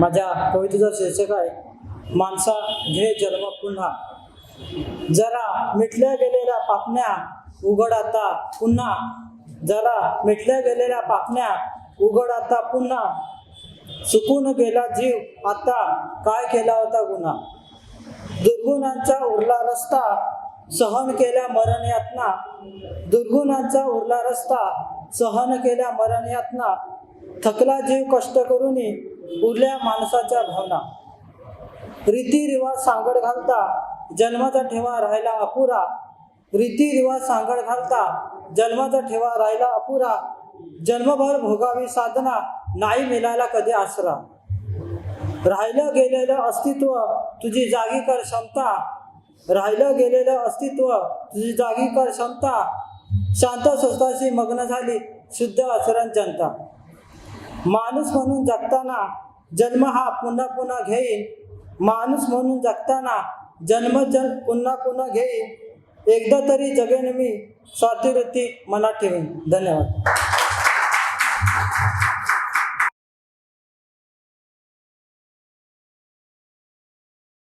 माझ्या कवितेचा शीर्षक आहे माणसा घे जन्म पुन्हा. जरा मिटल्या गेलेल्या पापण्या उघड आता पुन्हा. जरा मिटल्या गेलेल्या पापण्या उघड आता पुन्हा. चुकून गेला जीव आता काय केला होता गुन्हा? दुर्गुणांचा उरला रस्ता सहन केल्या मरण यातना दुर्गुणांचा उरला रस्ता सहन केल्या मरण यातना थकला जीव कष्ट करूनही उरल्या माणसाच्या भावना. रीतिरिवाज सांगड घालता जन्माचा ठेवा राहिला अपुरा. रीतिरिवाज सांगड घालता जन्माचा ठेवा राहिला अपुरा. जन्मभर भोगावी साधना नाही मिळाला कधी आसरा. राहिलं गेलेलं अस्तित्व तुझी जागी कर क्षमता. राहिलं गेलेलं अस्तित्व तुझी जागी कर क्षमता. शांत स्वस्ताशी मग्न झाली शुद्ध आचरण जनता. माणूस म्हणून जगताना जन्म हा पुन्हा पुन्हा घेईन. माणूस म्हणून जगताना जन्म जन पुन्हा पुन्हा घेईन एकदा तरी जगेन मी स्वातिवृत्ती मनात ठेवीन. धन्यवाद.